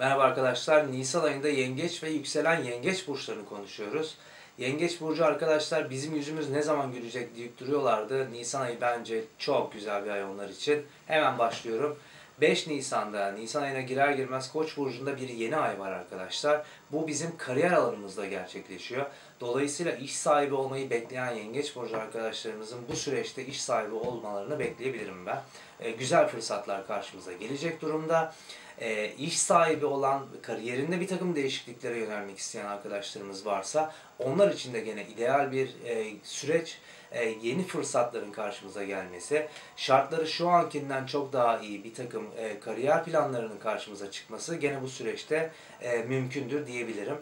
Merhaba arkadaşlar. Nisan ayında yengeç ve yükselen yengeç burçlarını konuşuyoruz. Yengeç burcu arkadaşlar bizim yüzümüz ne zaman gülecek deyip duruyorlardı. Nisan ayı bence çok güzel bir ay onlar için. Hemen başlıyorum. 5 Nisan'da, Nisan ayına girer girmez Koç burcunda bir yeni ay var arkadaşlar. Bu bizim kariyer alanımızda gerçekleşiyor. Dolayısıyla iş sahibi olmayı bekleyen Yengeç burcu arkadaşlarımızın bu süreçte iş sahibi olmalarını bekleyebilirim ben. E, güzel fırsatlar karşımıza gelecek durumda. E, iş sahibi olan, kariyerinde bir takım değişikliklere yönelmek isteyen arkadaşlarımız varsa onlar için de gene ideal bir e, süreç e, yeni fırsatların karşımıza gelmesi, şartları şu ankinden çok daha iyi bir takım e, kariyer planlarının karşımıza çıkması gene bu süreçte e, mümkündür diyebilirim.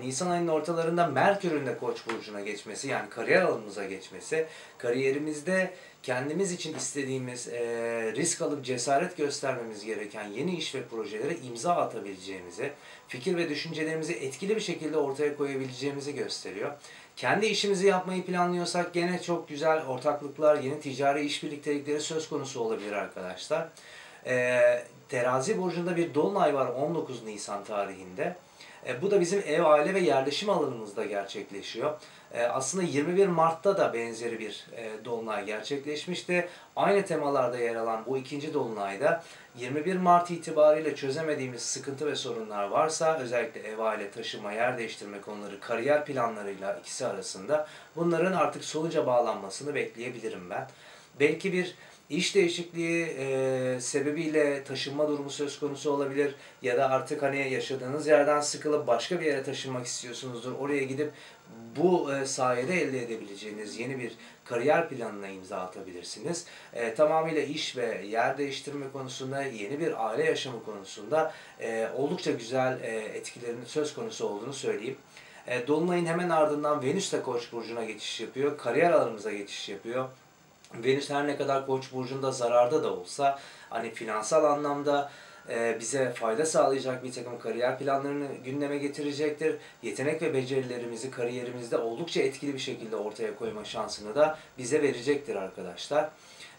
Nisan ayının ortalarında Merkür'ün de Koç burcuna geçmesi yani kariyer alanımıza geçmesi, kariyerimizde kendimiz için istediğimiz e, risk alıp cesaret göstermemiz gereken yeni iş ve projelere imza atabileceğimizi, fikir ve düşüncelerimizi etkili bir şekilde ortaya koyabileceğimizi gösteriyor. Kendi işimizi yapmayı planlıyorsak gene çok güzel ortaklıklar, yeni ticari iş birliktelikleri söz konusu olabilir arkadaşlar. E, terazi burcunda bir dolunay var 19 Nisan tarihinde. E, bu da bizim ev, aile ve yerleşim alanımızda gerçekleşiyor. E, aslında 21 Mart'ta da benzeri bir e, dolunay gerçekleşmişti. Aynı temalarda yer alan bu ikinci dolunayda 21 Mart itibariyle çözemediğimiz sıkıntı ve sorunlar varsa özellikle ev, aile, taşıma, yer değiştirme konuları, kariyer planlarıyla ikisi arasında bunların artık sonuca bağlanmasını bekleyebilirim ben. Belki bir İş değişikliği e, sebebiyle taşınma durumu söz konusu olabilir ya da artık hani yaşadığınız yerden sıkılıp başka bir yere taşınmak istiyorsunuzdur. Oraya gidip bu e, sayede elde edebileceğiniz yeni bir kariyer planına imza atabilirsiniz. E, tamamıyla iş ve yer değiştirme konusunda, yeni bir aile yaşamı konusunda e, oldukça güzel e, etkilerinin söz konusu olduğunu söyleyeyim. E, Dolunay'ın hemen ardından Venüs de Koç burcuna geçiş yapıyor. Kariyer alanımıza geçiş yapıyor. Venüs her ne kadar Koç burcunda zararda da olsa hani finansal anlamda e, bize fayda sağlayacak bir takım kariyer planlarını gündeme getirecektir. Yetenek ve becerilerimizi kariyerimizde oldukça etkili bir şekilde ortaya koyma şansını da bize verecektir arkadaşlar.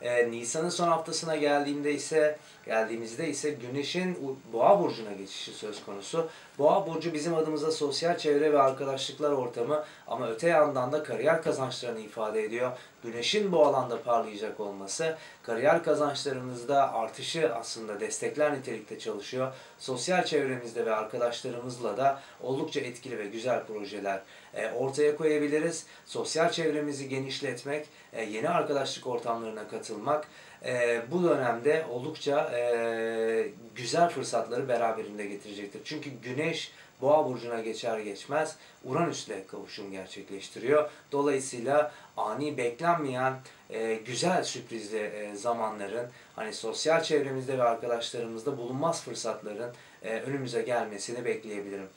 E, Nisan'ın son haftasına geldiğimde ise geldiğimizde ise Güneş'in Boğa burcuna geçişi söz konusu. Boğa burcu bizim adımıza sosyal çevre ve arkadaşlıklar ortamı ama öte yandan da kariyer kazançlarını ifade ediyor. Güneşin bu alanda parlayacak olması kariyer kazançlarımızda artışı aslında destekler nitelikte çalışıyor. Sosyal çevremizde ve arkadaşlarımızla da oldukça etkili ve güzel projeler e, ortaya koyabiliriz. Sosyal çevremizi genişletmek, e, yeni arkadaşlık ortamlarına katılmak e, bu dönemde oldukça güzel fırsatları beraberinde getirecektir. Çünkü Güneş Boğa burcuna geçer geçmez Uranüs'le kavuşum gerçekleştiriyor. Dolayısıyla ani beklenmeyen e, güzel sürprizli e, zamanların hani sosyal çevremizde ve arkadaşlarımızda bulunmaz fırsatların e, önümüze gelmesini bekleyebilirim.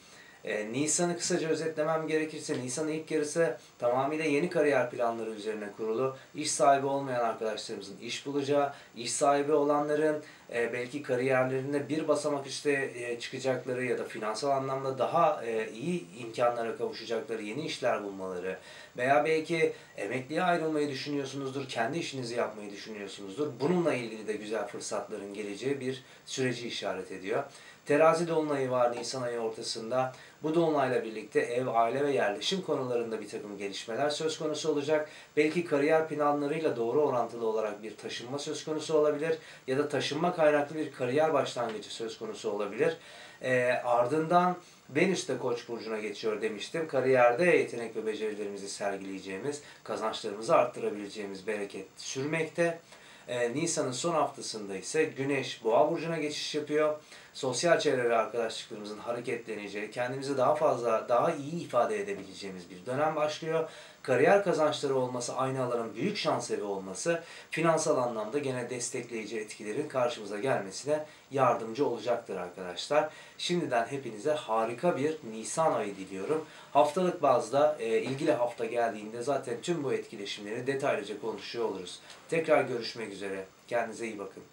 E, Nisan'ı kısaca özetlemem gerekirse Nisan'ın ilk yarısı tamamıyla yeni kariyer planları üzerine kurulu. İş sahibi olmayan arkadaşlarımızın iş bulacağı, iş sahibi olanların e, belki kariyerlerinde bir basamak üstte e, çıkacakları ya da finansal anlamda daha e, iyi imkanlara kavuşacakları yeni işler bulmaları veya belki emekliye ayrılmayı düşünüyorsunuzdur, kendi işinizi yapmayı düşünüyorsunuzdur. Bununla ilgili de güzel fırsatların geleceği bir süreci işaret ediyor. Terazi dolunayı var Nisan ayı ortasında. Bu dolunayla birlikte ev, aile ve yerleşim konularında bir takım gelişmeler söz konusu olacak. Belki kariyer planlarıyla doğru orantılı olarak bir taşınma söz konusu olabilir ya da taşınma kaynaklı bir kariyer başlangıcı söz konusu olabilir. E, ardından Venüs de Koç burcuna geçiyor demiştim. Kariyerde yetenek ve becerilerimizi sergileyeceğimiz, kazançlarımızı arttırabileceğimiz bereket sürmekte. E, Nisan'ın son haftasında ise Güneş Boğa burcuna geçiş yapıyor. Sosyal çevre arkadaşlıklarımızın hareketleneceği, kendimizi daha fazla, daha iyi ifade edebileceğimiz bir dönem başlıyor. Kariyer kazançları olması, aynı alanın büyük şans evi olması, finansal anlamda gene destekleyici etkilerin karşımıza gelmesine yardımcı olacaktır arkadaşlar. Şimdiden hepinize harika bir Nisan ayı diliyorum. Haftalık bazda e, ilgili hafta geldiğinde zaten tüm bu etkileşimleri detaylıca konuşuyor oluruz. Tekrar görüşmek üzere. Kendinize iyi bakın.